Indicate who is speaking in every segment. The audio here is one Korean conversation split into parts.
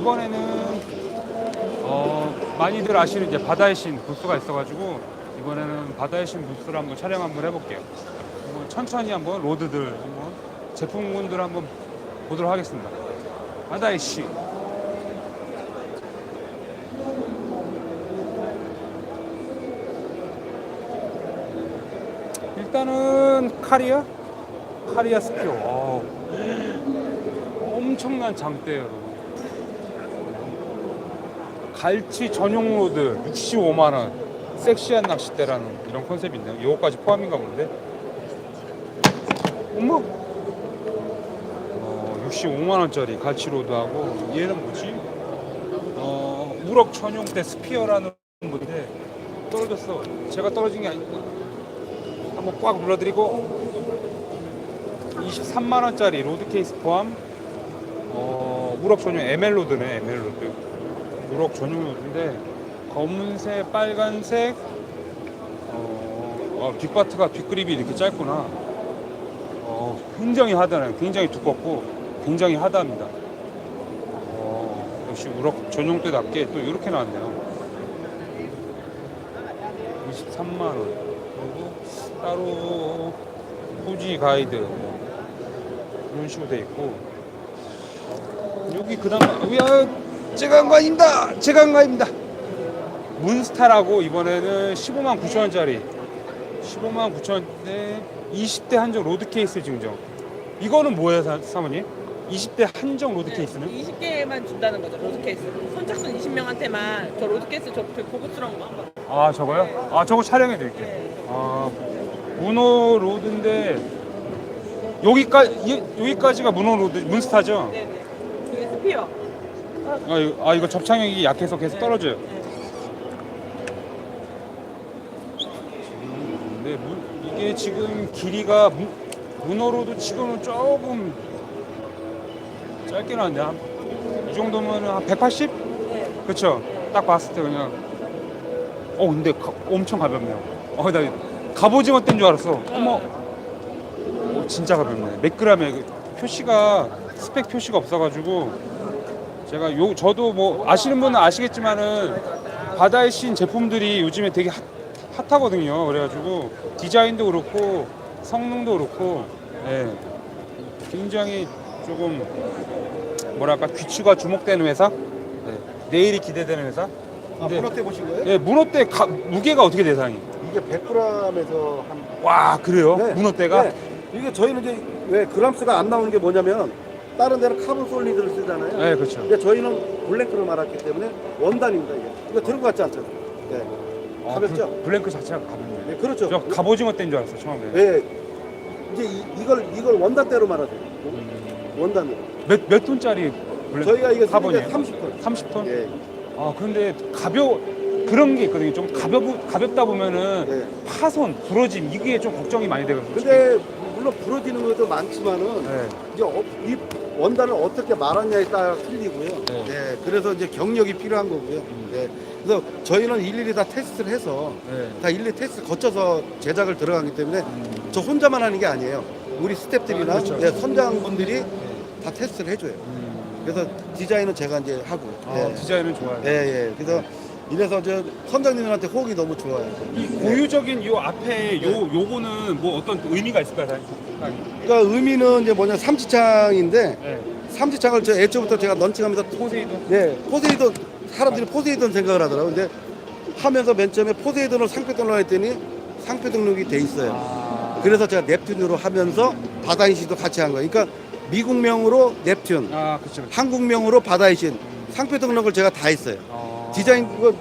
Speaker 1: 이번에는 어, 많이들 아시는 이제 바다의 신 부스가 있어가지고 이번에는 바다의 신 부스를 한번 촬영 한번 해볼게요. 한번 천천히 한번 로드들 한번 제품군들 한번 보도록 하겠습니다. 바다의 신. 일단은 카리아 카리아 스피어 와우. 엄청난 장대예요 여러분. 갈치 전용 로드 65만 원. 섹시한 낚싯대라는 이런 컨셉인데요. 이거까지 포함인가 본데. 어머! 어, 65만 원짜리 갈치 로드하고 얘는 뭐지? 어, 우럭 전용대 스피어라는 건데 떨어졌어. 제가 떨어진 게 아니고 한번 꽉 눌러드리고 23만 원짜리 로드 케이스 포함. 어, 우럭 전용 ML 로드네 ML 로드 우럭 전용 로드인데 검은색 빨간색 어, 어, 뒷바트가 뒷그립이 이렇게 짧구나. 어, 굉장히 하다네요 굉장히 두껍고 굉장히 하다합니다. 어, 역시 우럭 전용대답게 또 이렇게 나왔네요. 23만 원. 그리고 따로 후지 가이드 뭐 이런 식으로 돼 있고. 여기 그다음 우야 한한거 아닙니다 문스타라고 이번에는 15만 9천 원짜리 15만 9천 원대 20대 한정 로드 케이스 증정 이거는 뭐예요 사, 사모님? 20대 한정 로드 케이스는?
Speaker 2: 20개만 준다는 거죠 로드 케이스. 선착순 20명한테만 저 로드 케이스 저 되게 고급스러운 거 한 번.
Speaker 1: 아 저거요? 아 저거 촬영해 드릴게요
Speaker 2: 네.
Speaker 1: 아 문어 로드인데 여기까지 여기까지가 문어 로드 문스타죠?
Speaker 2: 네네. 이게 스피어.
Speaker 1: 아 이거, 아, 이거 접착력이 약해서 계속 떨어져요.
Speaker 2: 네.
Speaker 1: 근데 문- 이게 지금 길이가 문, 문어로도 지금은 조금 짧게 나왔는데 한, 이 정도면 한 180?
Speaker 2: 네.
Speaker 1: 그쵸? 딱 봤을 때 그냥 어 근데 가- 엄청 가볍네요. 어나 갑오징어 뗀줄 알았어. 어머, 어, 진짜 가볍네. 몇 그램에 그 표시가 스펙 표시가 없어가지고 제가 요 저도 뭐 아시는 분은 아시겠지만은 바다의 신 제품들이 요즘에 되게 핫, 핫하거든요. 그래가지고 디자인도 그렇고 성능도 그렇고 예, 굉장히 조금 뭐랄까 귀추가 주목되는 회사, 네, 내일이 기대되는 회사.
Speaker 3: 아,
Speaker 1: 네.
Speaker 3: 문어 때 보신 거예요?
Speaker 1: 예, 문어 때 가- 무게가 어떻게 대상이?
Speaker 3: 이게 100g에서 한
Speaker 1: 와 그래요?
Speaker 3: 네.
Speaker 1: 문어 때가?
Speaker 3: 네. 이게 저희는 이제 왜 그람수가 안 나오는 게 뭐냐면 다른 데는 카본 솔리드를 쓰잖아요.
Speaker 1: 네, 그렇죠.
Speaker 3: 근데 저희는 블랭크를 말았기 때문에 원단입니다. 이게. 이거 들은 것 같지 않죠? 네.
Speaker 1: 아,
Speaker 3: 가볍죠?
Speaker 1: 블- 블랭크 자체가 가볍네요.
Speaker 3: 네, 그렇죠.
Speaker 1: 저 갑오징어 땐 줄 알았어 처음에.
Speaker 3: 네. 이제 이, 이걸 이걸 원단대로 말하죠.
Speaker 1: 음.
Speaker 3: 원단으로.
Speaker 1: 몇, 몇 톤짜리 블랭크?
Speaker 3: 저희가 이거 쓰는 게
Speaker 1: 카본이에요?
Speaker 3: 30톤.
Speaker 1: 30톤?
Speaker 3: 예.
Speaker 1: 아 근데 가벼 그런 게 있거든요. 좀 가볍 가볍다 보면은
Speaker 3: 네.
Speaker 1: 파손, 부러짐 이게 좀 걱정이 많이 되거든요.
Speaker 3: 근데 물론 부러지는 것도 많지만은
Speaker 1: 네.
Speaker 3: 이제 어, 이 원단을 어떻게 말았냐에 따라 틀리고요.
Speaker 1: 네.
Speaker 3: 네. 그래서 이제 경력이 필요한 거고요. 네. 그래서 저희는 일일이 다 테스트를 해서
Speaker 1: 네.
Speaker 3: 다 일일이 테스트 거쳐서 제작을 들어가기 때문에 저 혼자만 하는 게 아니에요. 우리 스탭들이나
Speaker 1: 아, 그렇죠.
Speaker 3: 네, 선장분들이 다 테스트를 해줘요.
Speaker 1: 음.
Speaker 3: 그래서 디자인은 제가 이제 하고.
Speaker 1: 아,
Speaker 3: 네.
Speaker 1: 디자인은 좋아요.
Speaker 3: 예, 예. 그래서 이래서 저 선장님한테 호응이 너무 좋아요.
Speaker 1: 이 고유적인 요 앞에 요 요거는 뭐 어떤 의미가 있을까요, 사장님?
Speaker 3: 그러니까 의미는 이제 뭐냐 삼지창인데
Speaker 1: 네.
Speaker 3: 삼지창을 저 애초부터 제가 런칭하면서
Speaker 1: 포세이돈.
Speaker 3: 네, 포세이돈 사람들이 포세이돈 생각을 하더라고요. 근데 하면서 맨 처음에 포세이돈을 상표 등록을 했더니 상표 등록이 돼 있어요.
Speaker 1: 아.
Speaker 3: 그래서 제가 넵튠으로 하면서 바다의 신도 같이 한 거예요. 그러니까 미국명으로 넵튠,
Speaker 1: 아, 그렇죠.
Speaker 3: 한국명으로 바다의 신 상표 등록을 제가 다 했어요.
Speaker 1: 아.
Speaker 3: 디자인 그거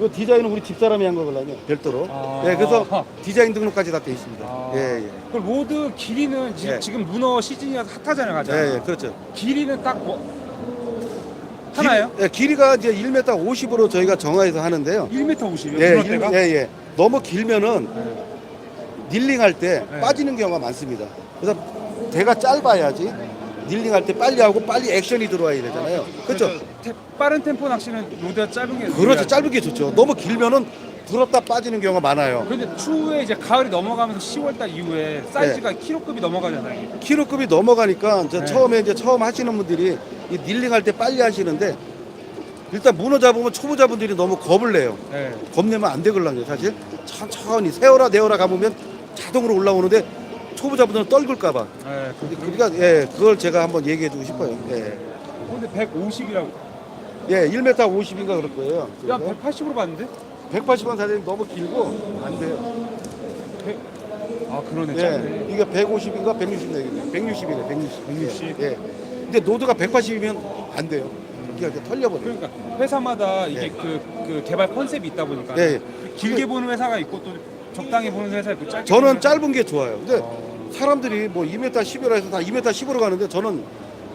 Speaker 3: 그 디자인은 우리 집사람이 한 거거든요. 별도로.
Speaker 1: 아.
Speaker 3: 네, 그래서 디자인 등록까지 다 돼 있습니다.
Speaker 1: 아.
Speaker 3: 예, 예.
Speaker 1: 그 로드 길이는 지,
Speaker 3: 예.
Speaker 1: 지금 문어 시즌이라서 핫하잖아요, 가장.
Speaker 3: 예, 예, 그렇죠.
Speaker 1: 길이는 딱 뭐, 하나요?
Speaker 3: 길, 예, 길이가 이제 1m 50으로 저희가 정화해서 하는데요.
Speaker 1: 1m 50이요?
Speaker 3: 예, 일-? 예, 예. 너무 길면은 닐링할 때
Speaker 1: 네.
Speaker 3: 빠지는 경우가 많습니다. 그래서 대가 짧아야지 닐링할 때 빨리 하고 빨리 액션이 들어와야 되잖아요. 그렇죠?
Speaker 1: 테- 빠른 템포 낚시는 로드가 짧은 게
Speaker 3: 그렇죠.
Speaker 1: 유리하죠.
Speaker 3: 짧은 게 좋죠. 너무 길면은 들었다 빠지는 경우가 많아요.
Speaker 1: 근데 추후에 이제 가을이 넘어가면서 10월달 이후에 사이즈가 키로급이 넘어가잖아요.
Speaker 3: 키로급이 넘어가니까 이제
Speaker 1: 네.
Speaker 3: 처음에 이제 처음 하시는 분들이 이 닐링할 때 빨리 하시는데 일단 문어 잡으면 초보자분들이 너무 겁을 내요.
Speaker 1: 네.
Speaker 3: 겁내면 안 되걸랑요 사실. 천천히 세워라 내워라 가보면 자동으로 올라오는데 초보자분들은 떨굴까봐.
Speaker 1: 네. 그,
Speaker 3: 그러니까 예 그걸 제가 한번 얘기해주고 싶어요. 예,
Speaker 1: 근데 150이라고.
Speaker 3: 예 1m 50인가 그럴 거예요.
Speaker 1: 야 180으로 봤는데?
Speaker 3: 180원 사장님 너무 길고 안 돼요.
Speaker 1: 아 그러네.
Speaker 3: 예,
Speaker 1: 짧네.
Speaker 3: 이게 150인가 160 되겠네. 160이네, 160.
Speaker 1: 160.
Speaker 3: 예. 근데 노드가 180이면 안 돼요. 이렇게 털려버려. 요
Speaker 1: 그러니까 회사마다 이게
Speaker 3: 예.
Speaker 1: 그, 그 개발 컨셉이 있다 보니까
Speaker 3: 예, 예.
Speaker 1: 길게 보는 회사가 있고 또 적당히 보는 회사 있고 짧게
Speaker 3: 저는
Speaker 1: 보는
Speaker 3: 짧은 게 좋아요. 근데
Speaker 1: 어,
Speaker 3: 사람들이 뭐 2m 10이라 해서 다 2m 10으로 가는데 저는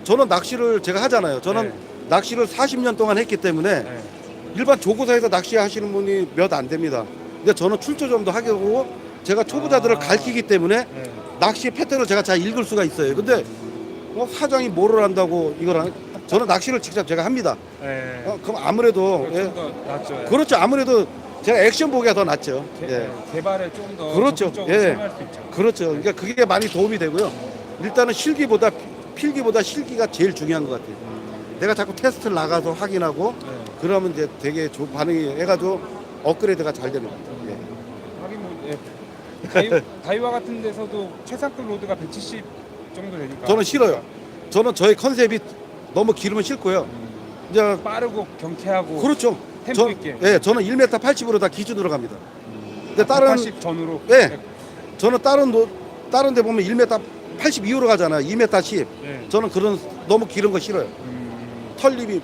Speaker 3: 저는 낚시를 제가 하잖아요. 저는
Speaker 1: 네.
Speaker 3: 낚시를 40년 동안 했기 때문에
Speaker 1: 네.
Speaker 3: 일반 조고사에서 낚시하시는 분이 몇 안 됩니다. 근데 저는 출조점도 하게 하고 제가 초보자들을
Speaker 1: 아.
Speaker 3: 가르치기 때문에
Speaker 1: 네.
Speaker 3: 낚시 패턴을 제가 잘 읽을 수가 있어요. 근데 뭐 사장이 뭐를 한다고 이걸 안 저는 낚시를 직접 제가 합니다.
Speaker 1: 네.
Speaker 3: 어, 그럼 아무래도 예.
Speaker 1: 낫죠. 예.
Speaker 3: 그렇죠. 아무래도 제가 액션 보기가 더 낫죠.
Speaker 1: 개,
Speaker 3: 예.
Speaker 1: 개발에 좀 더
Speaker 3: 그렇죠.
Speaker 1: 적극적으로
Speaker 3: 예.
Speaker 1: 참여할 수 있죠.
Speaker 3: 그렇죠. 그러니까 그게 많이 도움이 되고요. 일단은 실기보다 필기보다 실기가 제일 중요한 것 같아요. 내가 자꾸 테스트를 나가서 확인하고
Speaker 1: 네.
Speaker 3: 그러면 이제 되게 조, 반응이 해가지고 업그레이드가 잘 되는 것 같아요. 예.
Speaker 1: 하긴 뭐 예. 다이, 다이와 같은 데서도 최상급 로드가 170 정도 되니까
Speaker 3: 저는 싫어요. 저는 저의 컨셉이 너무 길으면 싫고요. 이제
Speaker 1: 빠르고 경쾌하고
Speaker 3: 그렇죠.
Speaker 1: 템포
Speaker 3: 저,
Speaker 1: 있게.
Speaker 3: 예, 저는 1m 80으로 다 기준으로 갑니다. 근데 다른
Speaker 1: 180 전후로
Speaker 3: 예. 저는 다른 노, 다른 데 보면 1m 80 이후로 가잖아요. 2m 10.
Speaker 1: 예.
Speaker 3: 저는 그런 너무 길은 거 싫어요.
Speaker 1: 음,
Speaker 3: 털림이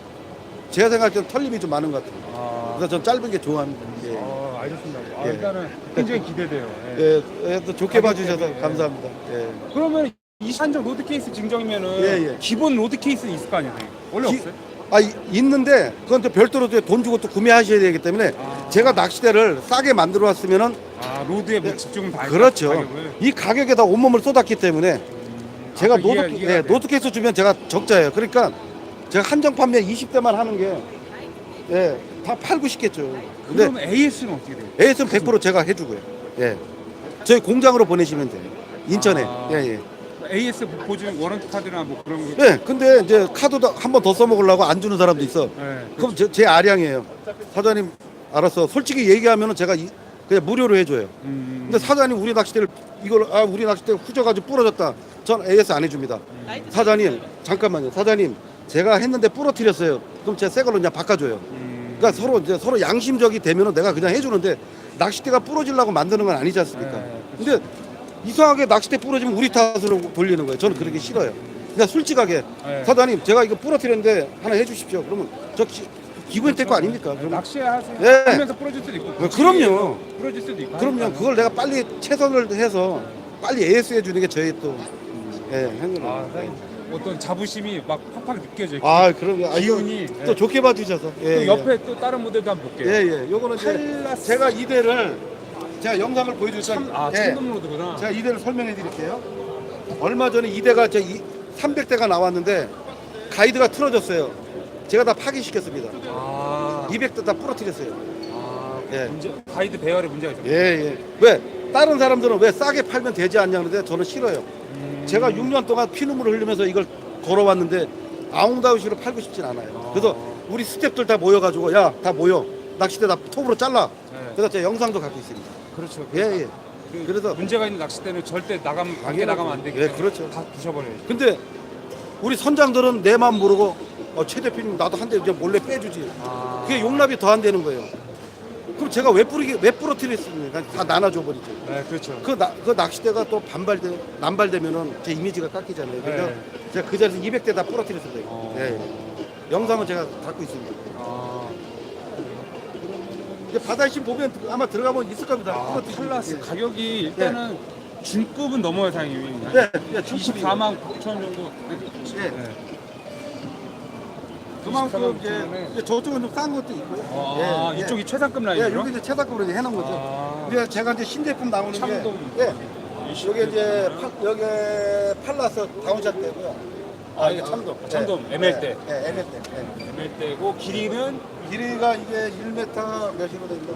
Speaker 3: 제가 생각할 때는 털림이 좀 많은 것 같아요.
Speaker 1: 아,
Speaker 3: 그래서 전 짧은 게 좋아합니다. 예.
Speaker 1: 어, 알겠습니다. 아,
Speaker 3: 예.
Speaker 1: 일단은 굉장히 기대돼요. 예.
Speaker 3: 예, 예, 또 좋게 봐주셔서
Speaker 1: 예.
Speaker 3: 감사합니다. 예.
Speaker 1: 그러면 이 한정 로드 케이스 증정이면은
Speaker 3: 예, 예.
Speaker 1: 기본 로드 케이스는 있을 거 아니에요? 원래
Speaker 3: 기-
Speaker 1: 없어요?
Speaker 3: 아 이- 있는데 그건 또 별도로 또 돈 주고 또 구매하셔야 되기 때문에
Speaker 1: 아.
Speaker 3: 제가 낚시대를 싸게 만들어 왔으면은
Speaker 1: 아 로드에 뭐
Speaker 3: 네.
Speaker 1: 집중을 다
Speaker 3: 그렇죠.
Speaker 1: 가격을.
Speaker 3: 이 가격에다 온몸을 쏟았기 때문에 제가
Speaker 1: 아,
Speaker 3: 노드
Speaker 1: 이해가- 이해가
Speaker 3: 예,
Speaker 1: 돼요.
Speaker 3: 노드 케이스 주면 제가 적자예요. 그러니까 제가 한정 판매 20대만 하는 게 예, 다 팔고 싶겠죠. 근데
Speaker 1: 그러면 AS는 어떻게 돼요?
Speaker 3: AS는 100% 제가 해주고요. 예, 저희 공장으로 보내시면 돼요. 인천에.
Speaker 1: 아.
Speaker 3: 예, 예.
Speaker 1: AS 보증 워런티 카드나 뭐 그런 거.
Speaker 3: 예, 근데 이제 카드도 한 번 더 써먹으려고 안 주는 사람도 있어.
Speaker 1: 네.
Speaker 3: 그럼 제, 제 아량이에요. 사장님, 알았어. 솔직히 얘기하면 은 제가 이- 그냥 무료로 해줘요.
Speaker 1: 음,
Speaker 3: 근데 사장님 우리 낚싯대를 이걸 아 우리 낚싯대 후져가지고 부러졌다. 전 AS 안 해줍니다. 사장님 잠깐만요. 사장님 제가 했는데 부러뜨렸어요. 그럼 제가 새 걸로 그냥 바꿔줘요.
Speaker 1: 음,
Speaker 3: 그러니까 서로 이제 서로 양심적이 되면은 내가 그냥 해주는데 낚싯대가 부러지려고 만드는 건 아니지 않습니까?
Speaker 1: 네,
Speaker 3: 근데 이상하게 낚싯대 부러지면 우리 탓으로 돌리는 거예요. 저는 그렇게 싫어요. 그냥 솔직하게
Speaker 1: 네.
Speaker 3: 사장님 제가 이거 부러뜨렸는데 하나 해주십시오. 그러면 저 기, 기분 뗄거 아닙니까? 그럼
Speaker 1: 낚시 하세요.
Speaker 3: 예.
Speaker 1: 하면서 부러질 수도 있고.
Speaker 3: 네, 그럼요.
Speaker 1: 부러질 수도 있고.
Speaker 3: 그럼요. 그걸 내가 빨리 최선을 해서 빨리 AS 해주는 게 저희 또 예, 행운.
Speaker 1: 아, 사장님, 어떤 자부심이 막 팍팍 느껴져요.
Speaker 3: 아, 그럼요. 아, 이거
Speaker 1: 기운이
Speaker 3: 또
Speaker 1: 예.
Speaker 3: 좋게 봐주셔서. 예,
Speaker 1: 또
Speaker 3: 예.
Speaker 1: 옆에 또 다른 모델도 한번 볼게요.
Speaker 3: 예, 예. 요거는 이제. 제가 이 대를 제가 영상을 테니까
Speaker 1: 아,
Speaker 3: 예.
Speaker 1: 참돔 로드구나.
Speaker 3: 제가 이대를 설명해 드릴게요. 얼마 전에 이대가 제 300대가 나왔는데 가이드가 틀어졌어요. 제가 다 파기시켰습니다.
Speaker 1: 아,
Speaker 3: 200대 다 부러뜨렸어요.
Speaker 1: 아,
Speaker 3: 예.
Speaker 1: 문제, 가이드 배열에 문제가 있어요.
Speaker 3: 예, 예. 왜? 다른 사람들은 왜 싸게 팔면 되지 않냐 그러는데 저는 싫어요.
Speaker 1: 음.
Speaker 3: 제가 6년 동안 피눈물을 흘리면서 이걸 걸어왔는데 아웅다우시로 팔고 싶진 않아요. 그래서 우리 스탭들 다 모여가지고 야 다 모여 낚싯대 다 톱으로 잘라.
Speaker 1: 네.
Speaker 3: 그래서 제가 영상도 갖고 있습니다.
Speaker 1: 그렇죠.
Speaker 3: 예 예.
Speaker 1: 그
Speaker 3: 그래서
Speaker 1: 문제가 있는 낚싯대는 절대 나가면 밖에. 나가면 안 되기
Speaker 3: 예,
Speaker 1: 때문에
Speaker 3: 그렇죠.
Speaker 1: 다 부셔버려야죠.
Speaker 3: 근데 우리 선장들은 내 마음 모르고 어, 최 대표님 나도 한 대 이제 몰래 빼주지.
Speaker 1: 아,
Speaker 3: 그게 용납이 더 안 되는 거예요. 그럼 제가 왜 뿌리기 왜 부러뜨렸습니까? 다 나눠줘 버리죠.
Speaker 1: 네, 그렇죠.
Speaker 3: 그, 나, 그 낚싯대가 또 반발돼 남발되면은 제 이미지가 깎이잖아요. 그래서
Speaker 1: 네.
Speaker 3: 제가 그 자리에서 200대 다 부러뜨렸습니다.
Speaker 1: 어.
Speaker 3: 예, 예. 영상은 제가 갖고 있습니다.
Speaker 1: 아,
Speaker 3: 이제 바다신 보면 아마 들어가면 있을 겁니다.
Speaker 1: 아. 클라스
Speaker 3: 예.
Speaker 1: 가격이 일단은 중급은 넘어요, 사장님이.
Speaker 3: 네, 네, 중급이에요.
Speaker 1: 24만 9천 정도.
Speaker 3: 예.
Speaker 1: 네.
Speaker 3: 그만큼
Speaker 1: 24만
Speaker 3: 이제,
Speaker 1: 9천원에.
Speaker 3: 이제 저쪽은 좀 싼 것도 있고요.
Speaker 1: 아,
Speaker 3: 예, 예.
Speaker 1: 이쪽이 최상급
Speaker 3: 예,
Speaker 1: 라인이요?
Speaker 3: 여기 이제 최다급으로 이제 해놓은 거죠.
Speaker 1: 아.
Speaker 3: 근데 제가 이제 신제품 나오는
Speaker 1: 참돔.
Speaker 3: 게, 예, 여기 이제 팔, 여기 팔라스 다운샷 되고요.
Speaker 1: 아, 이게 참돔. 참돔, ML 대.
Speaker 3: 예, 예, ML 대. 예.
Speaker 1: ML대고 길이는
Speaker 3: 길이가 이게 1m 몇으로 됩니다.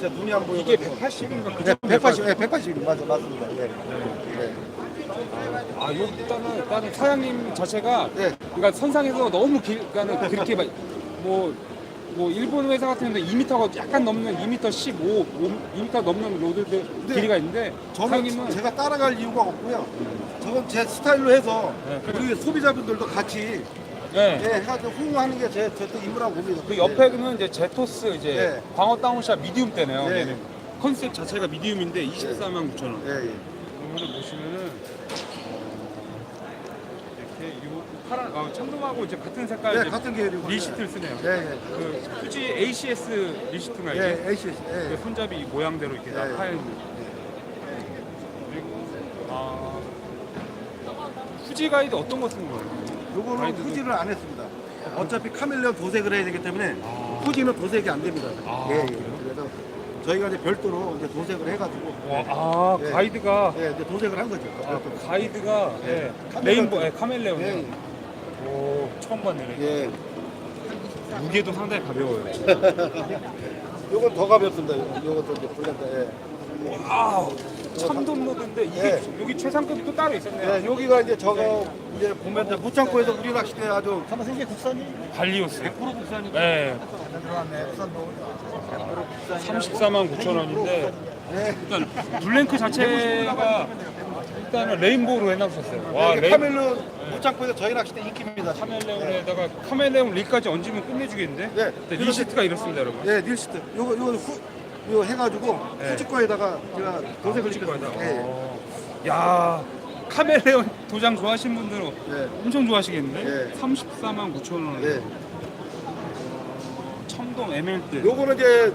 Speaker 3: 제 눈이 안 보여.
Speaker 1: 이게 180인가 그
Speaker 3: 네,
Speaker 1: 정도
Speaker 3: 180, 예, 180 맞아 맞습니다. 예. 예.
Speaker 1: 아, 요 일단은 일단은 사장님 자체가
Speaker 3: 예.
Speaker 1: 그러니까 선상에서 너무 길, 그러니까 그렇게 막 뭐, 뭐 일본 회사 같은 경우는 2m가 약간 넘는 2m 15, 2m 넘는 로드들
Speaker 3: 네.
Speaker 1: 길이가 있는데
Speaker 3: 저는
Speaker 1: 사장님은
Speaker 3: 제가 따라갈 이유가 없고요. 저건 제 스타일로 해서
Speaker 1: 네,
Speaker 3: 우리 소비자분들도 같이
Speaker 1: 네.
Speaker 3: 예, 해가지고 호응하는 게제또 임무라고 봅니다.
Speaker 1: 그 옆에는 이제 제토스 이제
Speaker 3: 네.
Speaker 1: 광어 다운샷 미디움 때네요.
Speaker 3: 네.
Speaker 1: 얘는. 컨셉 자체가 미디움인데 24만 9천 원.
Speaker 3: 예, 예.
Speaker 1: 이거를 보시면은 이렇게 요 파란 아, 청동하고 이제 같은 색깔
Speaker 3: 네,
Speaker 1: 이제
Speaker 3: 같은 계열이고.
Speaker 1: 리시트를 쓰네요.
Speaker 3: 예, 예.
Speaker 1: 그 fuji ACS 리시트가 이게
Speaker 3: 예, ACS.
Speaker 1: 그
Speaker 3: 예.
Speaker 1: 손잡이 모양대로 이렇게 다
Speaker 3: 예.
Speaker 1: 파여 있는. 그리고 아 후지 가이드 어떤 거 쓰는 거예요?
Speaker 3: 요거는 후지를 안 했습니다. 어차피 카멜레온 도색을 해야 되기 때문에
Speaker 1: 아.
Speaker 3: 후지는 도색이 안 됩니다.
Speaker 1: 아,
Speaker 3: 예, 예. 그래서 저희가 이제 별도로 이제 도색을 해가지고
Speaker 1: 와, 아
Speaker 3: 예.
Speaker 1: 가이드가
Speaker 3: 예, 이제 도색을 한 거죠.
Speaker 1: 아,
Speaker 3: 별도로.
Speaker 1: 가이드가
Speaker 3: 예.
Speaker 1: 예. 레인보 예, 카멜레온.
Speaker 3: 예,
Speaker 1: 오 처음 봤네.
Speaker 3: 예.
Speaker 1: 무게도 상당히 가벼워요.
Speaker 3: 요건 더 가볍습니다. 요거- 요것도 이제 블렌더. 예.
Speaker 1: 와우 참돔 로드인데 이게
Speaker 3: 예.
Speaker 1: 여기 최상급이 또 따로 있었네요.
Speaker 3: 예, 여기가 이제 저거 이제 보면 이제 무창고에서 우리 낚시대 아주 한번 이게 국산이
Speaker 1: 발리오스.
Speaker 3: 100% 국산이고
Speaker 1: 네.
Speaker 3: 들어왔네. 국산도
Speaker 1: 34만 9천 원인데
Speaker 3: 네.
Speaker 1: 일단 블랭크 자체가 일단은 레인보우로 해놨었어요. 와
Speaker 3: 이게
Speaker 1: 레인
Speaker 3: 카멜론 무창고에서 저희 낚시대 인기입니다.
Speaker 1: 카멜레온에다가 카멜레온 릴까지 얹으면 끝내주겠는데?
Speaker 3: 네.
Speaker 1: 근데 리시트가 이렇습니다, 여러분.
Speaker 3: 네, 닐 시트. 요거 요거 후 이거 해가지고
Speaker 1: 네.
Speaker 3: 후지과에다가 제가 도색을 시켰어요. 예.
Speaker 1: 어. 야 카멜레온 도장 좋아하시는 분들은
Speaker 3: 네.
Speaker 1: 엄청 좋아하시겠는데?
Speaker 3: 네.
Speaker 1: 34만 9천 원.
Speaker 3: 네.
Speaker 1: 청동 MLT.
Speaker 3: 요거는 이제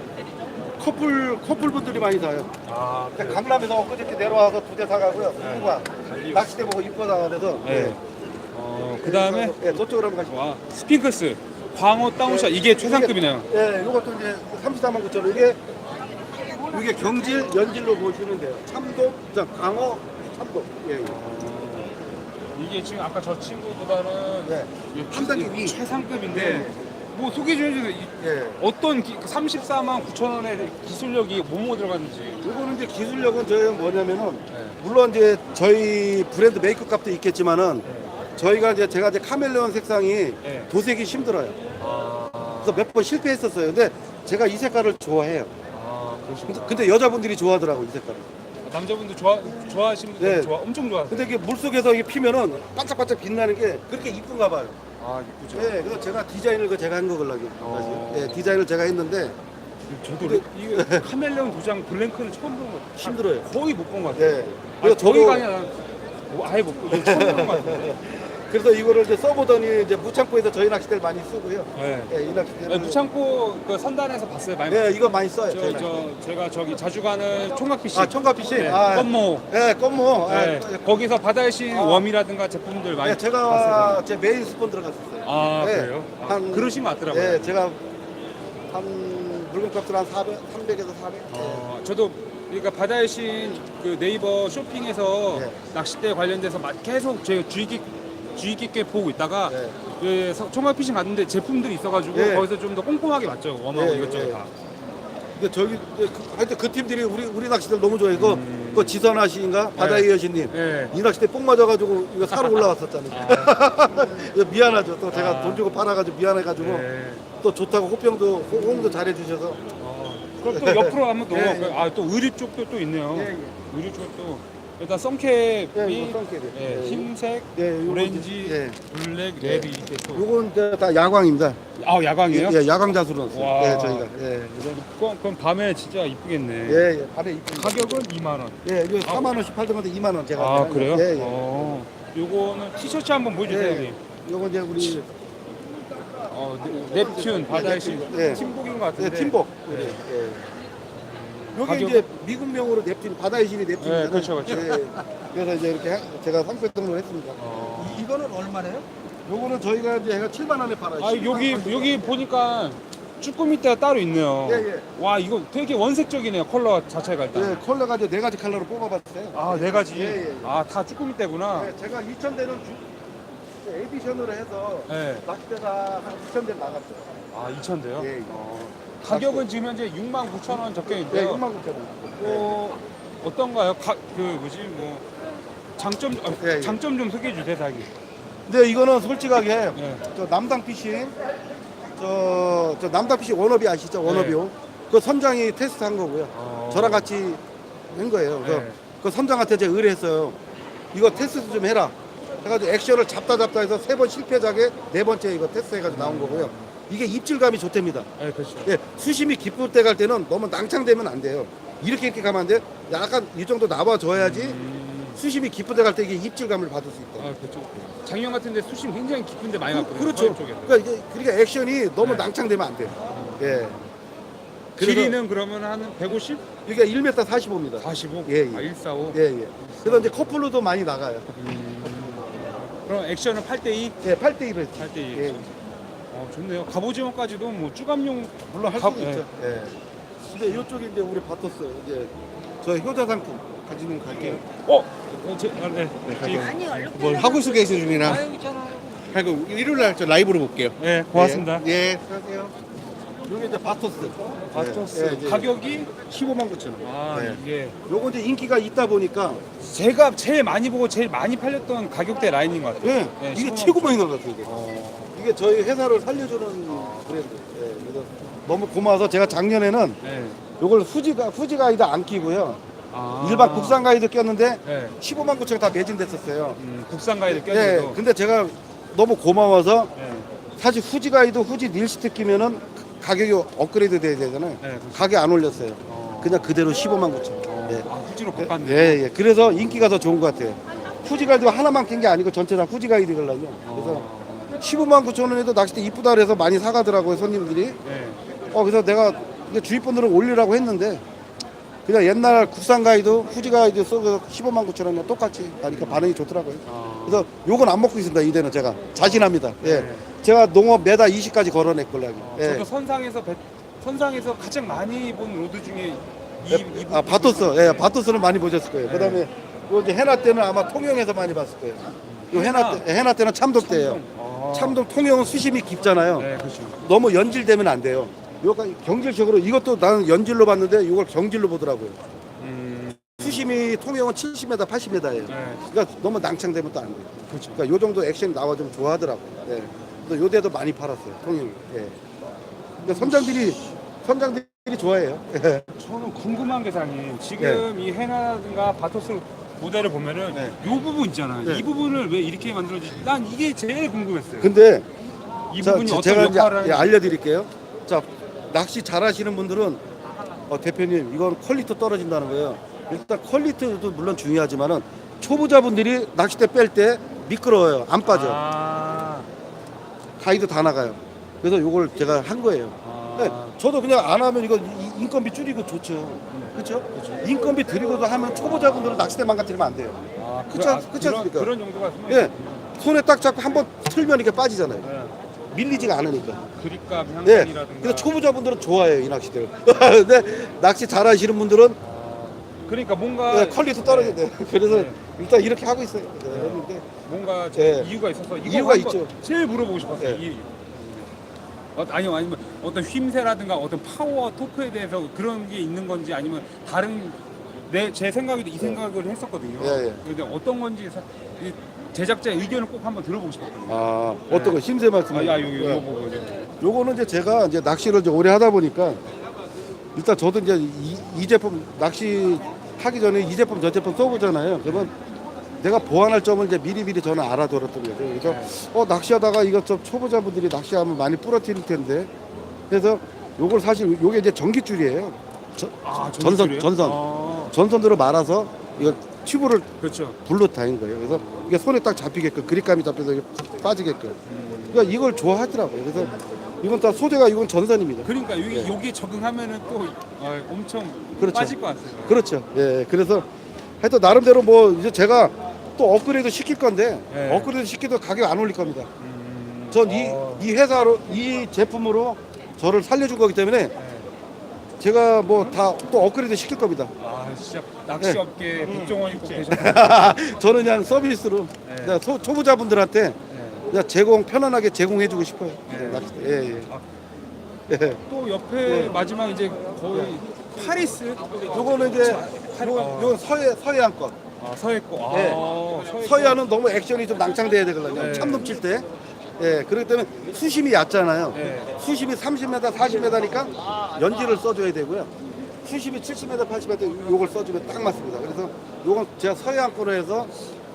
Speaker 3: 커플 커플 분들이 많이 사요.
Speaker 1: 아,
Speaker 3: 그러니까 강남에서 엊그저께 내려와서 두 대 사가고요. 부부가 낚시대 보고 이쁘다 그래서.
Speaker 1: 네. 어, 그 다음에
Speaker 3: 예, 저쪽으로 한번 가시죠.
Speaker 1: 와 스핑크스 광어 다운샷 이게 최상급이네요.
Speaker 3: 예, 요것도 이제 34만 9천 원. 이게 이게 경질, 연질로 보시면 돼요. 참돔, 자, 강어, 참돔. 예, 예.
Speaker 1: 이게 지금 아까 저 친구보다는
Speaker 3: 네.
Speaker 1: 이게
Speaker 3: 한 단계 위.
Speaker 1: 최상급인데
Speaker 3: 네.
Speaker 1: 뭐 소개 좀 해주세요. 이-
Speaker 3: 예.
Speaker 1: 어떤 기, 34만 9천 원의 기술력이 뭐뭐 들어갔는지.
Speaker 3: 요거는 이제 기술력은 저희 뭐냐면은
Speaker 1: 네.
Speaker 3: 물론 이제 저희 브랜드 메이크업 값도 있겠지만은 저희가 이제 제가 이제 카멜레온 색상이
Speaker 1: 네.
Speaker 3: 도색이 힘들어요.
Speaker 1: 아,
Speaker 3: 그래서 몇 번 실패했었어요. 근데 제가 이 색깔을 좋아해요.
Speaker 1: 아
Speaker 3: 근데, 근데 여자분들이 좋아하더라고 이 색깔을.
Speaker 1: 남자분들 좋아 좋아하시는 분들
Speaker 3: 네.
Speaker 1: 좋아 엄청 좋아.
Speaker 3: 근데 이게 물 속에서 이게 피면은 반짝반짝 빛나는 게 그렇게 이쁜가 봐요.
Speaker 1: 아 이쁘죠.
Speaker 3: 네, 그래서 제가 디자인을 그 제가 한 거걸라요.
Speaker 1: 어.
Speaker 3: 네, 디자인을 제가 했는데
Speaker 1: 저도 이거 카멜레온 도장 블랭크는 처음 본 거.
Speaker 3: 힘들어요.
Speaker 1: 거의 못 본 것 같아요.
Speaker 3: 네.
Speaker 1: 아,
Speaker 3: 그래서 저도
Speaker 1: 뭐 아예 못 본. 처음 본것 같아요.
Speaker 3: 그래서 이거를 이제 써보더니 이제 무창고에서 저희 낚시대를 많이 쓰고요.
Speaker 1: 네.
Speaker 3: 네, 이
Speaker 1: 네,
Speaker 3: 낚시대는
Speaker 1: 무창고 그 선단에서 봤어요. 많이.
Speaker 3: 네, 이거 많이 써요.
Speaker 1: 저, 저 제가 저기 자주 가는 총각피시.
Speaker 3: 아, 청가피시.
Speaker 1: 네,
Speaker 3: 아,
Speaker 1: 껌모.
Speaker 3: 네, 껌모.
Speaker 1: 네,
Speaker 3: 아,
Speaker 1: 거기서 바다의 신
Speaker 3: 아.
Speaker 1: 웜이라든가 제품들 많이
Speaker 3: 네, 제가
Speaker 1: 봤어요.
Speaker 3: 제 메인 스폰 들어갔었어요.
Speaker 1: 아
Speaker 3: 네,
Speaker 1: 그래요? 아,
Speaker 3: 한-
Speaker 1: 그러시면 맞더라고요.
Speaker 3: 네, 제가 한 물건값을 한 400, 300에서 400.
Speaker 1: 어, 저도 그러니까 바다의 신그 네이버 쇼핑에서
Speaker 3: 네.
Speaker 1: 낚싯대 관련돼서 막 계속 제가 주의 깊 주의 깊게 보고 있다가
Speaker 3: 네.
Speaker 1: 그 서- 총각피싱 갔는데 제품들이 있어가지고
Speaker 3: 네.
Speaker 1: 거기서 좀 더 꼼꼼하게 맞죠 웜하고
Speaker 3: 네,
Speaker 1: 이것저것
Speaker 3: 네.
Speaker 1: 다.
Speaker 3: 근데 저기 그, 하여튼 그 팀들이 우리 우리 낚시들 너무 좋아해. 그, 그 지선아 씨인가 바다의 여신님.
Speaker 1: 네.
Speaker 3: 이 낚시대 뽕 맞아가지고 이거 사러 올라왔었잖아요. 이거 미안하죠. 또 제가
Speaker 1: 아.
Speaker 3: 돈 주고 팔아가지고 미안해가지고
Speaker 1: 네.
Speaker 3: 또 좋다고 호평도 호- 호응도 잘해주셔서.
Speaker 1: 어, 그럼 또 옆으로 가면 또,
Speaker 3: 예, 예.
Speaker 1: 아, 또 의류 쪽도 또 있네요.
Speaker 3: 예, 예.
Speaker 1: 의류 쪽도. 일단 선캡이
Speaker 3: 예, 이거 선캡이.
Speaker 1: 예,
Speaker 3: 예.
Speaker 1: 흰색,
Speaker 3: 예, 요거
Speaker 1: 오렌지,
Speaker 3: 이제-
Speaker 1: 블랙,
Speaker 3: 예.
Speaker 1: 레드 이렇게 또.
Speaker 3: 요건 이제 다 야광입니다.
Speaker 1: 아, 야광이에요?
Speaker 3: 예, 야광 자수로 넣었어요.
Speaker 1: 와.
Speaker 3: 예, 저희가. 예,
Speaker 1: 그럼, 그럼 밤에 진짜 이쁘겠네.
Speaker 3: 예, 예. 밤에 이쁜.
Speaker 1: 가격은 2만 원.
Speaker 3: 예, 이거 4만 원씩 팔던 건데 2만 원 제가.
Speaker 1: 아, 그래요?
Speaker 3: 거. 예, 예.
Speaker 1: 어. 요거는 티셔츠 한번 보여주세요,
Speaker 3: 예.
Speaker 1: 형님.
Speaker 3: 요건 이제 우리
Speaker 1: 어, 네- 넵튠 바다의 신
Speaker 3: 예.
Speaker 1: 팀복인 것
Speaker 3: 예,
Speaker 1: 같은데.
Speaker 3: 팀복.
Speaker 1: 네.
Speaker 3: 예. 여기
Speaker 1: 가격-
Speaker 3: 이제 미국명으로 넵튠 바다의 신이 넵튠이잖아요.
Speaker 1: 예, 그렇죠, 그렇죠.
Speaker 3: 예. 그래서 이제 이렇게 하- 제가 상표 등록을 했습니다.
Speaker 1: 어.
Speaker 3: 이거는 얼마래요? 요거는 저희가 이제 해가 7만 원에 팔아요.
Speaker 1: 아, 여기 여기 보니까 쭈꾸미 때가 따로 있네요.
Speaker 3: 예, 예.
Speaker 1: 와, 이거 되게 원색적이네요. 컬러 자체가 일단.
Speaker 3: 예, 컬러가 이제 네 가지 컬러로 뽑아봤어요.
Speaker 1: 아, 네 가지.
Speaker 3: 예, 예, 예.
Speaker 1: 아, 다 쭈꾸미 때구나.
Speaker 3: 네, 제가 2천 대는 주, 에디션으로 해서
Speaker 1: 네.
Speaker 3: 낚시대가 한 2천 대 나갔어요.
Speaker 1: 아, 2,000대요?
Speaker 3: 예, 예.
Speaker 1: 가격은 지금 현재 6만 9천 원 적혀
Speaker 3: 네,
Speaker 1: 있는데요.
Speaker 3: 6만 9천 원.
Speaker 1: 뭐 어떤가요? 가, 그 뭐지? 뭐 장점 아,
Speaker 3: 예, 예.
Speaker 1: 장점 좀 소개해 주세요, 자기.
Speaker 3: 근데 이거는 솔직하게
Speaker 1: 예.
Speaker 3: 저 남당 피싱 저, 저 남다피시 워너비 아시죠? 워너비요. 그 선장이 테스트한 거고요.
Speaker 1: 어.
Speaker 3: 저랑 같이 한 거예요. 그래서
Speaker 1: 네.
Speaker 3: 그 선장한테 제가 의뢰했어요. 이거 테스트 좀 해라. 해가지고 액션을 잡다 잡다 해서 세 번 실패작에 네 번째 이거 테스트 해가지고 나온 거고요. 이게 입질감이 좋답니다.
Speaker 1: 네, 그렇죠.
Speaker 3: 예, 수심이 깊을 때 갈 때는 너무 낭창되면 안 돼요. 이렇게 이렇게 가면 안 돼. 약간 이 정도 나와줘야지 수심이 깊은 데 갈 때 이게 입질감을 받을 수 있다.
Speaker 1: 아, 그렇죠. 작년 같은데 수심 굉장히 깊은데 많이 갔거든요.
Speaker 3: 그 렇죠.
Speaker 1: 서해 쪽에서.
Speaker 3: 그러니까 이게 그러니까 액션이 너무
Speaker 1: 네.
Speaker 3: 낭창되면 안 돼. 예.
Speaker 1: 길이는 그러면 한 150?
Speaker 3: 이게 1m 45입니다.
Speaker 1: 45?
Speaker 3: 예, 예.
Speaker 1: 아, 145?
Speaker 3: 예, 예. 그래서 이제 커플로도 많이 나가요.
Speaker 1: 그럼 액션은 8대2?
Speaker 3: 예, 8대 1을
Speaker 1: 8대2.
Speaker 3: 예.
Speaker 1: 어, 좋네요. 갑오징어까지도 뭐 쭈감용
Speaker 3: 물론 할
Speaker 1: 가-
Speaker 3: 수도 있죠. 예. 근데 이쪽에 이제 우리 바토스 이제 저 효자 상품 가지고 갈게요.
Speaker 1: 어? 어, 제, 아, 네. 네,
Speaker 3: 갈게요.
Speaker 2: 아니 얼른
Speaker 4: 뭘 하고 있어 계신 중이라
Speaker 2: 아유 있잖아.
Speaker 4: 그리고 일요일 날저 라이브로 볼게요.
Speaker 1: 네, 고맙습니다.
Speaker 4: 예, 예, 수고하세요.
Speaker 3: 여기 이제 바토스.
Speaker 1: 바토스
Speaker 3: 예, 예,
Speaker 1: 가격이
Speaker 3: 15만 9천 원.
Speaker 1: 아
Speaker 3: 네.
Speaker 1: 이게
Speaker 3: 요거 이제 인기가 있다 보니까
Speaker 1: 제가 제일 많이 보고 제일 많이 팔렸던 가격대 라인인 것 같아요.
Speaker 3: 예,
Speaker 1: 네,
Speaker 3: 이게
Speaker 1: 15만
Speaker 3: 최고 많이 나갔어요. 이게.
Speaker 1: 어,
Speaker 3: 이게 저희 회사를 살려주는 브랜드. 예, 그래서 너무 고마워서 제가 작년에는
Speaker 1: 네.
Speaker 3: 요걸 후지 가 후지 가이드 안 끼고요.
Speaker 1: 아.
Speaker 3: 일반 국산 가이드 꼈는데
Speaker 1: 네.
Speaker 3: 15만 9천 원다 매진됐었어요.
Speaker 1: 음, 국산 가이드
Speaker 3: 예,
Speaker 1: 껴도.
Speaker 3: 근데 제가 너무 고마워서
Speaker 1: 네.
Speaker 3: 사실 후지 가이드 후지 닐스트 끼면은 가격이 업그레이드 돼야 되잖아요.
Speaker 1: 네, 그렇죠.
Speaker 3: 가격 안 올렸어요.
Speaker 1: 어.
Speaker 3: 그냥 그대로 15만 9천 원.
Speaker 1: 어.
Speaker 3: 예.
Speaker 1: 아, 후지로 바꿨네.
Speaker 3: 예, 예. 그래서 인기가 더 좋은 것 같아요. 후지 가이드 하나만 낀 게 아니고 전체 다 후지 가이드걸요. 그래서
Speaker 1: 어.
Speaker 3: 15만 9천 원에도 낚싯대 이쁘다 그래서 많이 사가더라고요 손님들이.
Speaker 1: 네.
Speaker 3: 어 그래서 내가 분들은 올리라고 했는데 그냥 옛날 국산 가이드 후지 가이드 써서 15만 9천 원이랑 똑같이 하니까 반응이 좋더라고요.
Speaker 1: 아.
Speaker 3: 그래서 요건 안 먹고 있습니다 이대는 제가 자신합니다. 예.
Speaker 1: 네.
Speaker 3: 제가 농업 메다 20까지 걸어냈걸요.
Speaker 1: 어,
Speaker 3: 예.
Speaker 1: 저도 선상에서 배, 선상에서 가장 많이 본 로드 중에 이, 이
Speaker 3: 아 바토스, 예, 바토스는 많이 보셨을 거예요. 그다음에 요 이제 해나 때는 아마 통영에서 많이 봤을 거예요. 요 해나 때, 해나 때는 참돔 때예요.
Speaker 1: 아.
Speaker 3: 참돔 통영은 수심이 깊잖아요.
Speaker 1: 네, 그렇죠.
Speaker 3: 너무 연질되면 안 돼요. 요가 경질적으로 이것도 나는 연질로 봤는데 이걸 경질로 보더라고요.
Speaker 1: 음,
Speaker 3: 수심이 통영은 70m, 80m예요.
Speaker 1: 네,
Speaker 3: 그러니까 너무 낭창되면 또 안 돼요.
Speaker 1: 그렇죠.
Speaker 3: 그러니까 요 정도 액션이 나와주면 좋아하더라고요. 예. 그래서 요 데도 많이 팔았어요. 통영. 예. 근데 선장들이 선장들이 좋아해요. 예.
Speaker 1: 저는 궁금한 게 사장님 지금 이 해나든가 바토스 모델을 보면은
Speaker 3: 네.
Speaker 1: 이 부분 있잖아요.
Speaker 3: 네.
Speaker 1: 이 부분을 왜 이렇게 만들어지? 난 이게 제일 궁금했어요.
Speaker 3: 근데
Speaker 1: 이
Speaker 3: 자,
Speaker 1: 부분이
Speaker 3: 제-
Speaker 1: 어떤
Speaker 3: 제가 이제
Speaker 1: 역할을
Speaker 3: 예,
Speaker 1: 하는지.
Speaker 3: 알려드릴게요. 자, 낚시 잘하시는 분들은 어, 대표님 이건 퀄리티 떨어진다는 거예요. 일단 퀄리티도 물론 중요하지만은 초보자분들이 낚싯대 뺄 때 미끄러워요. 안 빠져.
Speaker 1: 아,
Speaker 3: 가이드 다 나가요. 그래서 이걸 제가 한 거예요.
Speaker 1: 아,
Speaker 3: 네, 저도 그냥 안 하면 이거 이- 인건비 줄이고 좋죠. 그렇죠? 인건비 들이고도 하면 초보 자분들은 낚싯대 망가뜨리면 안 돼요.
Speaker 1: 아,
Speaker 3: 그쵸-
Speaker 1: 아, 그런,
Speaker 3: 않습니까?
Speaker 1: 그런 용도가 숨어
Speaker 3: 예. 손에 딱 잡고 한 번 틀면 이게 빠지잖아요.
Speaker 1: 네.
Speaker 3: 밀리지가 않으니까.
Speaker 1: 그립감
Speaker 3: 네.
Speaker 1: 향상이라든가.
Speaker 3: 근데 초보자분들은 좋아해요, 이 낚시대를. 근데 낚시 잘하시는 분들은
Speaker 1: 그러니까 뭔가
Speaker 3: 네, 퀄리티 떨어진대요. 그래서
Speaker 1: 네.
Speaker 3: 일단 이렇게 하고 있어요. 네, 했는데
Speaker 1: 뭔가 저
Speaker 3: 네.
Speaker 1: 이유가 있어서 이거
Speaker 3: 이유가
Speaker 1: 한번
Speaker 3: 있죠.
Speaker 1: 제일 물어보고 싶었어요.
Speaker 3: 네.
Speaker 1: 이, 어, 아니요 아니면 어떤 휘임새라든가 어떤 파워 토크에 대해서 그런 게 있는 건지 아니면 다른 내 제 생각에도 이 생각을 했었거든요.
Speaker 3: 예, 예.
Speaker 1: 근데 어떤 건지 사- 이 제작자의 의견을 꼭 한번 들어보고 싶었거든요.
Speaker 3: 아, 어떤 거 힘세 말씀.
Speaker 1: 아, 야, 요, 요, 요, 요, 요.
Speaker 3: 요거는 이제 제가 이제 낚시를 이제 오래 하다 보니까 일단 저도 이제 이, 이 제품 낚시 하기 전에 이 제품 저 제품 써보잖아요. 그러면 내가 보완할 점을 이제 미리미리 저는 알아들었던 거죠. 그래서
Speaker 1: 네.
Speaker 3: 어 낚시하다가 이거 좀 초보자분들이 낚시하면 많이 부러뜨릴 텐데 그래서 요걸 사실 요게 이제 전기줄이에요. 저-
Speaker 1: 아,
Speaker 3: 전선
Speaker 1: 전기줄이에요?
Speaker 3: 전선
Speaker 1: 아,
Speaker 3: 전선으로 말아서 이거 튜브를
Speaker 1: 그렇죠.
Speaker 3: 불로 다닌 거예요. 그래서 이게 손에 딱 잡히게끔 그립감이 잡혀서 이게 빠지게끔. 그러니까 이걸 좋아하더라고요. 그래서 이건 다 소재가 이건 전선입니다.
Speaker 1: 그러니까 여기
Speaker 3: 예.
Speaker 1: 여기에 적응하면은 또 아, 엄청
Speaker 3: 그렇죠.
Speaker 1: 빠질 것 같아요.
Speaker 3: 그렇죠. 예, 그래서 하여튼 나름대로 뭐 이제 제가 또 업그레이드 시킬 건데
Speaker 1: 네.
Speaker 3: 업그레이드 시켜도 가격 안 올릴 겁니다.
Speaker 1: 음,
Speaker 3: 전이
Speaker 1: 어,
Speaker 3: 이 회사로 이 제품으로 저를 살려준 거기 때문에
Speaker 1: 네.
Speaker 3: 제가 뭐 다 또 업그레이드 시킬 겁니다.
Speaker 1: 아 진짜 낚시
Speaker 3: 네.
Speaker 1: 업계 국정원이 꼭 되셨.
Speaker 3: 저는 그냥 서비스로
Speaker 1: 네.
Speaker 3: 그냥 소- 초보자분들한테
Speaker 1: 네.
Speaker 3: 그냥 제공 편안하게 제공해주고 싶어요.
Speaker 1: 네.
Speaker 3: 낚시- 예, 예.
Speaker 1: 아.
Speaker 3: 예.
Speaker 1: 또 옆에
Speaker 3: 네.
Speaker 1: 마지막 이제 거의 파리스.
Speaker 3: 요거는 이제
Speaker 1: 팔-
Speaker 3: 요,
Speaker 1: 어.
Speaker 3: 요 서해 서해안 거.
Speaker 1: 아 서해 거. 아,
Speaker 3: 네.
Speaker 1: 서해.
Speaker 3: 서해안은 너무 액션이 좀 낭창돼야 되거든요.
Speaker 1: 네.
Speaker 3: 참 넘칠 때. 예, 그렇기 때문에 수심이 얕잖아요.
Speaker 1: 네.
Speaker 3: 수심이 30m, 40m니까 연지를 써줘야 되고요. 수심이 70m, 80m 요걸 써주면 딱 맞습니다. 그래서 요건 제가 서해안권으로 해서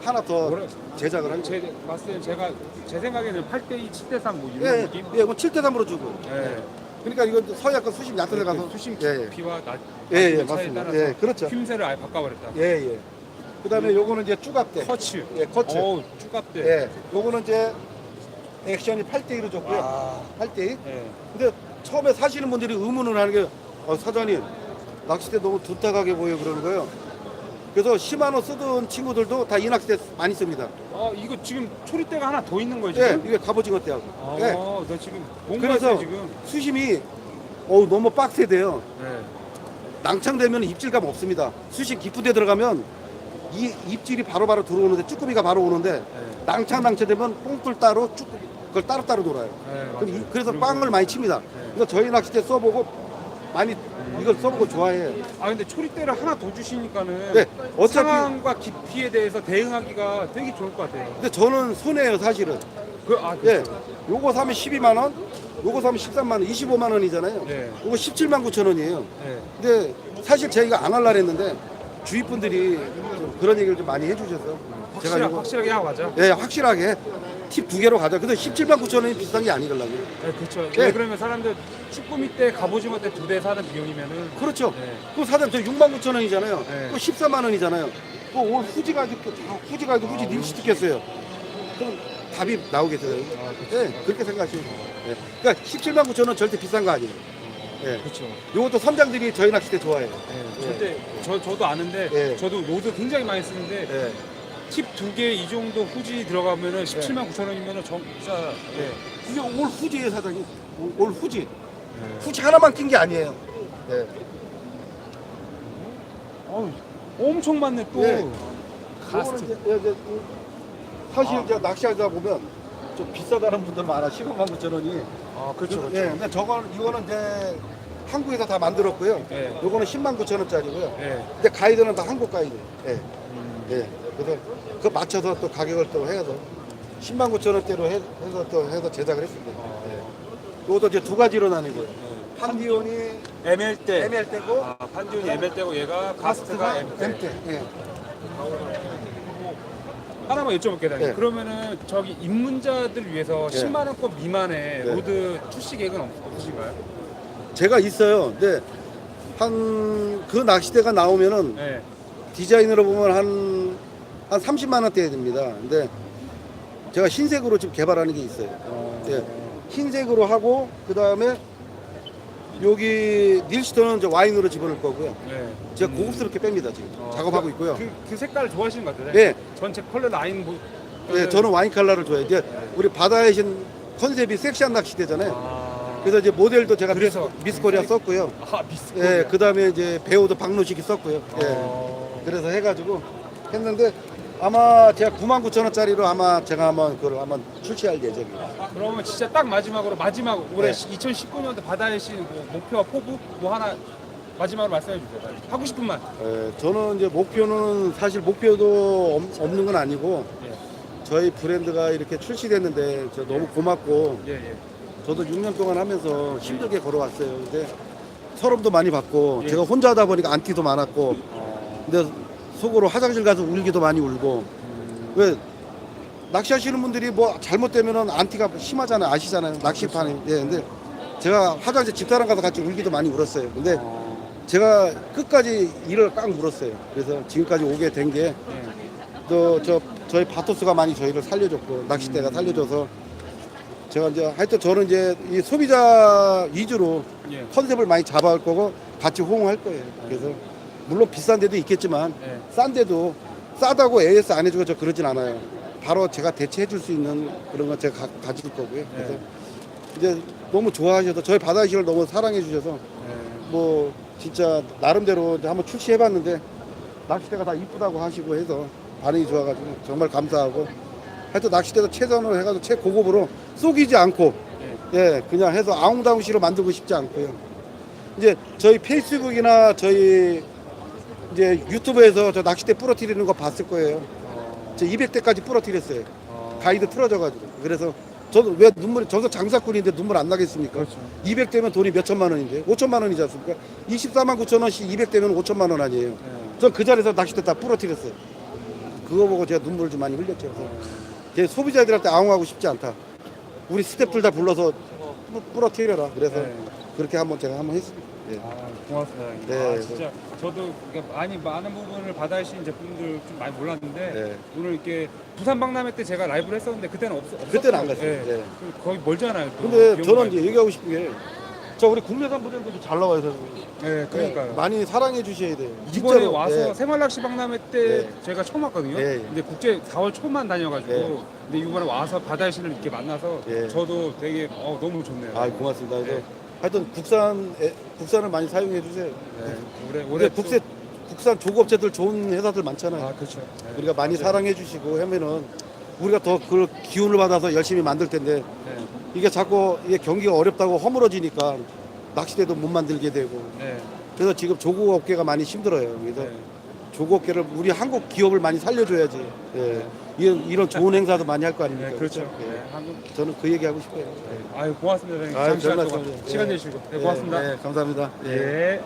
Speaker 3: 하나 더
Speaker 1: 뭐라-
Speaker 3: 제작을 한.
Speaker 1: 제 봤을 때 제가 제 생각에는 8대2, 7대3 뭐 이런
Speaker 3: 예,
Speaker 1: 느낌?
Speaker 3: 예, 이건 7대3으로 주고.
Speaker 1: 예.
Speaker 3: 그러니까 이건 서해안권 수심 얕은 데 가서
Speaker 1: 수심
Speaker 3: 예, 예.
Speaker 1: 깊이와 낮
Speaker 3: 예, 예,
Speaker 1: 차에
Speaker 3: 맞습니다.
Speaker 1: 따라서
Speaker 3: 예, 그렇죠.
Speaker 1: 힘새를 아예 바꿔버렸다.
Speaker 3: 예, 예. 그다음에 요거는 이제 쭈갑대.
Speaker 1: 커츠.
Speaker 3: 예, 커츠.
Speaker 1: 어우, 쭈갑대.
Speaker 3: 예. 요거는 이제 액션이 8대2로 줬고요.
Speaker 1: 아,
Speaker 3: 8대2.
Speaker 1: 예.
Speaker 3: 근데 처음에 사시는 분들이 의문을 하는 게 어, 사장님 낚싯대 너무 두딱하게 보여 그러는 거예요. 그래서 10만 원 쓰던 친구들도 다 이 낚싯대 많이 씁니다.
Speaker 1: 아, 이거 지금 초리대가 하나 더 있는 거예요,
Speaker 3: 예,
Speaker 1: 지금?
Speaker 3: 이게 갑오징어 떼하고.
Speaker 1: 아,
Speaker 3: 예.
Speaker 1: 너 지금 뭔
Speaker 3: 그래서
Speaker 1: 지금?
Speaker 3: 수심이 어우 너무 빡세대요.
Speaker 1: 예.
Speaker 3: 낭창되면 입질감 없습니다. 수심 깊은 데 들어가면 이 입질이 바로바로 들어오는데 쭈꾸미가 바로 오는데
Speaker 1: 예.
Speaker 3: 낭창 낭창되면 뽕돌 따로 쭈 그걸 따로따로 놀아요.
Speaker 1: 예,
Speaker 3: 그럼 이-. 그래서 빵을 많이 칩니다. 그래서 저희 낚싯대 써보고 많이 이걸 써보고 좋아해요.
Speaker 1: 아 근데 초리대를 하나 더 주시니까는
Speaker 3: 네, 어차피-
Speaker 1: 상황과 깊이에 대해서 대응하기가 되게 좋을 것 같아요.
Speaker 3: 근데 저는 손해예요 사실은.
Speaker 1: 그, 아,
Speaker 3: 예,
Speaker 1: 그렇죠.
Speaker 3: 요거 사면 12만 원, 요거 사면 13만 원, 25만 원이잖아요.
Speaker 1: 네.
Speaker 3: 요거 17만 9천 원이에요.
Speaker 1: 네.
Speaker 3: 근데 사실 제가 안 할라 했는데 주위 분들이 좀 그런 얘기를 좀 많이 해주셔서
Speaker 1: 확실하,
Speaker 3: 이거
Speaker 1: 확실하게 하고 가자.
Speaker 3: 예, 확실하게 팁 두 개로 가자. 근데 17만 9천 원이 비싼 게 아니걸라고요.
Speaker 1: 네, 그렇죠.
Speaker 3: 예.
Speaker 1: 왜 그러면 사람들 쭈꾸미 때 갑오징어 때 두 대 사는 비용이면은
Speaker 3: 그렇죠.
Speaker 1: 네.
Speaker 3: 그럼 사장 저 6만 9천 원이잖아요.
Speaker 1: 네.
Speaker 3: 또 14만 원이잖아요. 그올 후지 가지고 후지 가지고 후지
Speaker 1: 아,
Speaker 3: 닐수 듣겠어요. 그럼 답이 나오겠어요.
Speaker 1: 아, 그렇죠.
Speaker 3: 예, 그렇게 생각하시면 돼요. 예. 그러니까 17만 9천 원 절대 비싼 거 아니에요. 예.
Speaker 1: 그렇죠.
Speaker 3: 요것도 선장들이 저희 낚싯대 좋아해요.
Speaker 1: 예. 절대 저 저도 아는데
Speaker 3: 예.
Speaker 1: 저도 로드 굉장히 많이 쓰는데
Speaker 3: 예.
Speaker 1: 팁 두 개 이 정도 후지 들어가면은 17만 9천 원이면은 진짜 예.
Speaker 3: 이게 올 후지예요, 사장님. 올- 올 후지.
Speaker 1: 예.
Speaker 3: 후지 하나만 낀 게 아니에요. 예.
Speaker 1: 어우, 엄청 많네 또.
Speaker 3: 예. 요거는
Speaker 1: 가스트.
Speaker 3: 이제, 예, 이제 사실 이제 낚시하다 보면 좀 비싸다는 분들 많아. 15만 9천 원이.
Speaker 1: 아 그렇죠. 그렇죠.
Speaker 3: 예, 근데 저거는 이거는 이제 한국에서 다 만들었고요.
Speaker 1: 예.
Speaker 3: 요거는 10만 9천 원짜리고요.
Speaker 1: 예.
Speaker 3: 근데 가이드는 다 한국 가이드. 예.
Speaker 1: 음.
Speaker 3: 예. 그래서 그 맞춰서 또 가격을 또 해서 10만 9천 원대로 해, 서또 해서 제작을 했습니다. 예. 요것도 이제 두 가지로 나뉘고요. 판디온이
Speaker 1: ML 때.
Speaker 3: ML 때고
Speaker 1: 아, 판디온이 ML 때고 얘가 가스트가 M 때.
Speaker 3: M 때. 예.
Speaker 1: 하나만 여쭤볼게요.
Speaker 3: 네.
Speaker 1: 그러면은 저기 입문자들 위해서
Speaker 3: 네.
Speaker 1: 10만 원권 미만의
Speaker 3: 네.
Speaker 1: 로드 출시 계획은 없- 없으신가요?
Speaker 3: 제가 있어요. 근데 한 그 낚시대가 나오면은
Speaker 1: 네.
Speaker 3: 디자인으로 보면 한, 한 30만 원대 됩니다. 근데 제가 흰색으로 지금 개발하는 게 있어요. 예. 흰색으로 하고 그 다음에 여기 닐스톤은 이제 와인으로 집어넣을 거고요.
Speaker 1: 네.
Speaker 3: 제가 고급스럽게 뺍니다 지금
Speaker 1: 어,
Speaker 3: 작업하고
Speaker 1: 그-
Speaker 3: 있고요.
Speaker 1: 그, 그 색깔 좋아하시는 것 같아요.
Speaker 3: 예.
Speaker 1: 전체 컬러 라인 뭐.
Speaker 3: 예, 저는 와인 컬러를 좋아해요. 이제 우리 바다의 신 컨셉이 섹시한 낚시대잖아요.
Speaker 1: 아.
Speaker 3: 그래서 이제 모델도 제가
Speaker 1: 그래서
Speaker 3: 미스 코리아 썼고요.
Speaker 1: 아 미스.
Speaker 3: 예, 그 다음에 이제 배우도 박노식이 썼고요. 예.
Speaker 1: 어.
Speaker 3: 그래서 해가지고 했는데 아마 제가 9만 9천 원짜리로 아마 제가 한번 그걸 한번 출시할 예정이에요.
Speaker 1: 아, 그러면 진짜 딱 마지막으로 마지막 올해
Speaker 3: 네.
Speaker 1: 2019년도 바다의 신 뭐, 목표와 포부 뭐 하나 마지막으로 말씀해 주세요. 빨리. 하고 싶은 말.
Speaker 3: 예, 저는 이제 목표는 사실 목표도 없- 없는 건 아니고
Speaker 1: 예.
Speaker 3: 저희 브랜드가 이렇게 출시됐는데 저 너무 고맙고
Speaker 1: 예 예.
Speaker 3: 저도 6년 동안 하면서 힘들게 걸어왔어요. 근데 서름도 많이 받고
Speaker 1: 예.
Speaker 3: 제가 혼자 하다 보니까 안티도 많았고
Speaker 1: 어.
Speaker 3: 근데 속으로 화장실 가서 울기도 많이 울고
Speaker 1: 음.
Speaker 3: 왜 낚시하시는 분들이 뭐 잘못되면은 안티가 심하잖아요 아시잖아요 낚시판에 예 근데 제가 화장실 집사람 가서 같이 울기도 많이 울었어요 근데
Speaker 1: 어.
Speaker 3: 제가 끝까지 일을 꽉 물었어요 그래서 지금까지 오게 된게
Speaker 1: 예.
Speaker 3: 또저 저희 바토스가 많이 저희를 살려줬고 낚싯대가 살려줘서 제가 이제 하여튼 저는 이제 이 소비자 위주로
Speaker 1: 예.
Speaker 3: 컨셉을 많이 잡아갈 거고 같이 호응할 거예요 그래서 물론 비싼 데도 있겠지만
Speaker 1: 예.
Speaker 3: 싼 데도 싸다고 AS 안 해주고 저 그러진 않아요. 바로 제가 대체해 줄 수 있는 그런 건 제가 가, 가질 거고요. 그래서
Speaker 1: 네.
Speaker 3: 이제 너무 좋아하셔서 저희 바다시를 너무 사랑해 주셔서
Speaker 1: 예.
Speaker 3: 뭐 진짜 나름대로 한번 출시해 봤는데 낚싯대가 다 이쁘다고 하시고 해서 반응이 좋아가지고 정말 감사하고 하여튼 낚싯대도 최선으로 해가지고 최고급으로 쏘기지 않고
Speaker 1: 예.
Speaker 3: 예 그냥 해서 아웅다웅시로 만들고 싶지 않고요. 이제 저희 페이스북이나 저희 이제 유튜브에서 저 낚싯대 부러뜨리는 거 봤을 거예요.
Speaker 1: 어.
Speaker 3: 저 200대까지 부러뜨렸어요.
Speaker 1: 어.
Speaker 3: 가이드 틀어져가지고. 그래서 저도 왜 눈물이 저도 장사꾼인데 눈물 안 나겠습니까?
Speaker 1: 그렇죠.
Speaker 3: 200 되면 돈이 몇 천만 원인데 5천만 원이지 않습니까? 24만 9천 원씩 200 되면 5천만 원 아니에요.
Speaker 1: 네.
Speaker 3: 전그 자리에서 낚싯대 다 부러뜨렸어요. 그거 보고 제가 눈물을 좀 많이 흘렸죠. 그래서 제 소비자들한테 아웅하고 싶지 않다. 우리 스태프들 다 불러서 뿌- 부러뜨려라. 그래서
Speaker 1: 네.
Speaker 3: 그렇게 한번 제가 한번 했습니다. 네.
Speaker 1: 아, 고맙습니다. 형님.
Speaker 3: 네,
Speaker 1: 아,
Speaker 3: 네.
Speaker 1: 진짜 저도 이렇게 많이 많은 부분을 받아주신 제품들 좀 많이 몰랐는데
Speaker 3: 네.
Speaker 1: 오늘 이렇게 부산 박람회 때 제가 라이브를 했었는데 그때는 없, 없었어요.
Speaker 3: 그때는 안 갔어요.
Speaker 1: 예.
Speaker 3: 네.
Speaker 1: 그 거의 멀잖아요. 또.
Speaker 3: 근데. 저는 이제 얘기하고 싶은 게, 저 우리 국내산 모델들도 잘 나와요. 그래서
Speaker 1: 네, 그러니까요.
Speaker 3: 많이 사랑해 주셔야 돼요.
Speaker 1: 이번에
Speaker 3: 진짜로.
Speaker 1: 와서
Speaker 3: 네.
Speaker 1: 생활낚시 박람회 때
Speaker 3: 네.
Speaker 1: 제가 처음 왔거든요.
Speaker 3: 네.
Speaker 1: 근데 국제 4월 초만 다녀가지고
Speaker 3: 네.
Speaker 1: 근데 이번에 와서 바다의 신을 이렇게 만나서
Speaker 3: 네.
Speaker 1: 저도 되게 어, 너무 좋네요.
Speaker 3: 아, 고맙습니다. 그래서
Speaker 1: 네.
Speaker 3: 하여튼 국산 에, 국산을 많이 사용해 주세요.
Speaker 1: 네.
Speaker 3: 올해
Speaker 1: 올해
Speaker 3: 국세 국산 조업체들 좋은 회사들 많잖아요.
Speaker 1: 아 그렇죠. 네.
Speaker 3: 우리가 많이
Speaker 1: 맞아요.
Speaker 3: 사랑해 주시고 하면은 우리가 더 그 기운을 받아서 열심히 만들 텐데
Speaker 1: 네.
Speaker 3: 이게 자꾸 이게 경기가 어렵다고 허물어지니까 낚시대도 못 만들게 되고
Speaker 1: 네.
Speaker 3: 그래서 지금 조국 업계가 많이 힘들어요. 그래서
Speaker 1: 네.
Speaker 3: 조국 업계를 우리 한국 기업을 많이 살려줘야지. 예. 이런, 이런 좋은 행사도 많이 할 거 아닙니까?
Speaker 1: 네, 그렇죠.
Speaker 3: 그렇죠? 예.
Speaker 1: 네, 한국.
Speaker 3: 저는 그 얘기 하고 싶어요.
Speaker 1: 아유 고맙습니다. 선생님.
Speaker 3: 아유,
Speaker 1: 잠시만
Speaker 3: 별
Speaker 1: 동안
Speaker 3: 말씀을.
Speaker 1: 시간
Speaker 3: 예.
Speaker 1: 내주시고. 네,
Speaker 3: 예,
Speaker 1: 고맙습니다.
Speaker 3: 예, 감사합니다.
Speaker 1: 예.
Speaker 3: 예.